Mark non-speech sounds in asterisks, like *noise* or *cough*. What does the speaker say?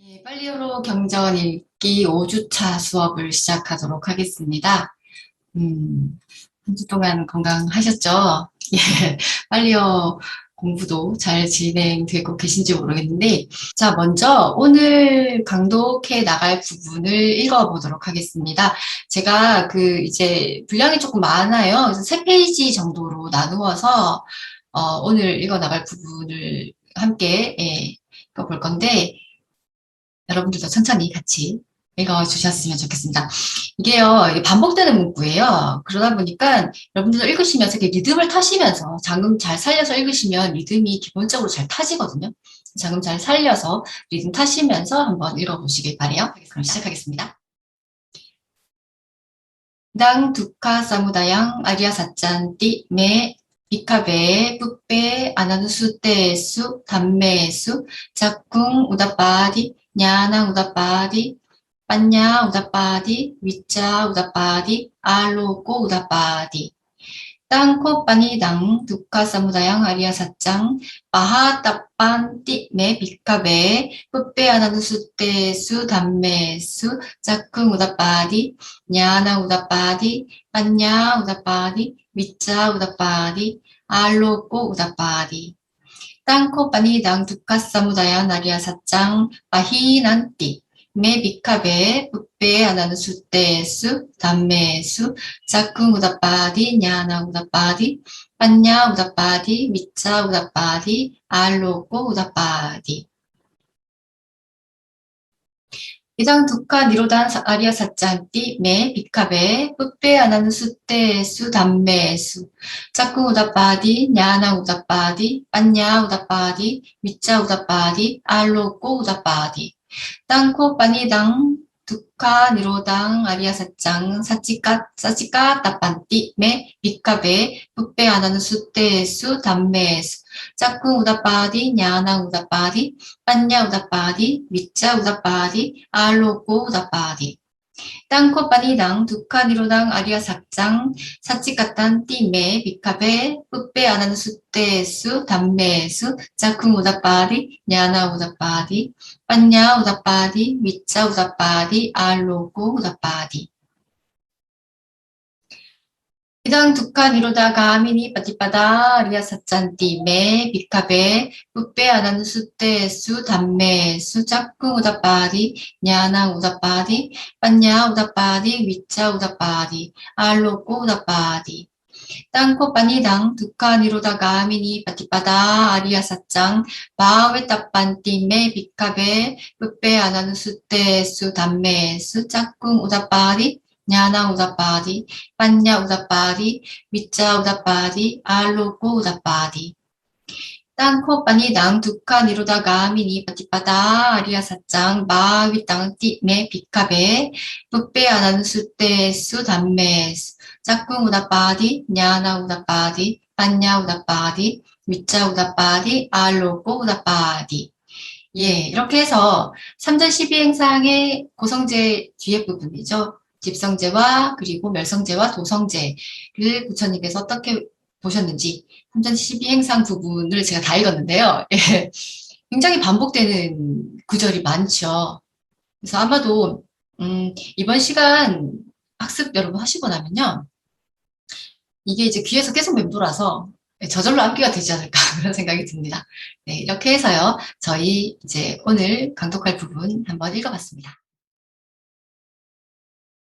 예, 빨리어로 경전 읽기 5주차 수업을 시작하도록 하겠습니다. 음, 한 주 동안 건강하셨죠? *laughs* 예, 빨리어 공부도 잘 진행되고 계신지 모르겠는데, 자, 먼저 오늘 강독해 나갈 부분을 읽어보도록 하겠습니다. 제가 그 이제 분량이 조금 많아요. 그래서 세 페이지 정도로 나누어서 어, 오늘 읽어 나갈 부분을 함께 예, 읽어볼 건데, 여러분들도 천천히 같이 읽어주셨으면 좋겠습니다. 이게요, 이게 반복되는 문구예요. 그러다 보니까 여러분들도 읽으시면서 이렇게 리듬을 타시면서 장음 잘 살려서 읽으시면 리듬이 기본적으로 잘 타지거든요. 장음 잘 살려서 리듬 타시면서 한번 읽어보시길 바래요. 그럼 시작하겠습니다. 당 두카 사무다양 아리아 사짠띠 메 비카베 뿌페 아나누수테수 담메수 작궁 우다빠디 냐나 우다빠디 빠냐 우다빠디 위짜 우다빠디 알로꼬 우다빠디. 땅코 빠니당 두카 사무다양 아리아 사짱 바하 따빤 띠 메 비카베 뿌페 아나누수테수 담메수 작궁 우다빠디 냐나 우다빠디 빠냐 우다빠디 위짜 우다빠디 알로꼬 우다빠디 땅코 빠니당 두카 사무다양 아리아 사짱 바히난띠. 메 비카베 뿌페 아나는 수테수 담메수 자쿵 우다빠디 냐나 우다빠디 빠냐 우다빠디 미짜 우다빠디 알로꼬 우다빠디 이당 두카 니로단 아리아 사짱띠 메 비카베 뿌페 아나는 수테수 담메수. 자쿵 우다빠디 냐나 우다빠디 빠냐 우다빠디 미짜 우다빠디 알로꼬 우다빠디. 땅코 빠니당 두카 니로당 아리아 사짱 사치까 사치까 따빤띠 메 비카베 뿌페 아나는 수테수 담메수 짝꿍 우다빠디 냐나 우다빠디 빠냐 우다빠디 미짜 우다빠디 알로꼬 우다빠디. 땅코 빠니당 두카 니로당 아리아 사짱 사치까딴 띠메 비카베 뿌페 아나는 수테수 담메수 짝꿍 우다빠디 냐나 우다빠디 빠냐 우다빠디 미짜 우다빠디 알로꼬 우다빠디 이당 두카 니로다 가미니 빠디빠다 아리아 사짠띠 메 비카베 뿌페 아나는 수테수 담메수 짝꿍 우다빠디 냐나 우다빠디 빠냐 우다빠디 위짜 우다빠디 알로꼬 우다빠디. 땅코 빠니당 두카 니로다 가미니 빠디빠다 아리아 사짱 바웨 따빤띠 메 비카베 뿌페 아나는 수테수 담메수 짝꿍 우다빠디 냐나 우다빠디 빠냐 우다빠디 위짜 우다빠디 알로꼬 우다빠디. 땅코 빠니당 두카 니로다 가미니 빠디빠다 아리아 사짱 마위 땅띠 메 비카베 아나는 수테수 담메수. 짝꿍 우다빠디 냐나 우다빠디 빠냐 우다빠디 위짜 우다빠디 알로꼬 우다빠디. 예, 이렇게 해서 3전 12행상의 고성제 뒤에 부분이죠. 집성제와 그리고 멸성제와 도성제를 부처님께서 어떻게 보셨는지 3전 12 행상 부분을 제가 다 읽었는데요. *laughs* 예, 굉장히 반복되는 구절이 많죠. 그래서 아마도 음, 이번 시간 학습 여러분 하시고 나면요. 이게 이제 귀에서 계속 맴돌아서 저절로 암기가 되지 않을까 *laughs* 그런 생각이 듭니다. 네, 이렇게 해서요. 저희 이제 오늘 강독할 부분 한번 읽어봤습니다.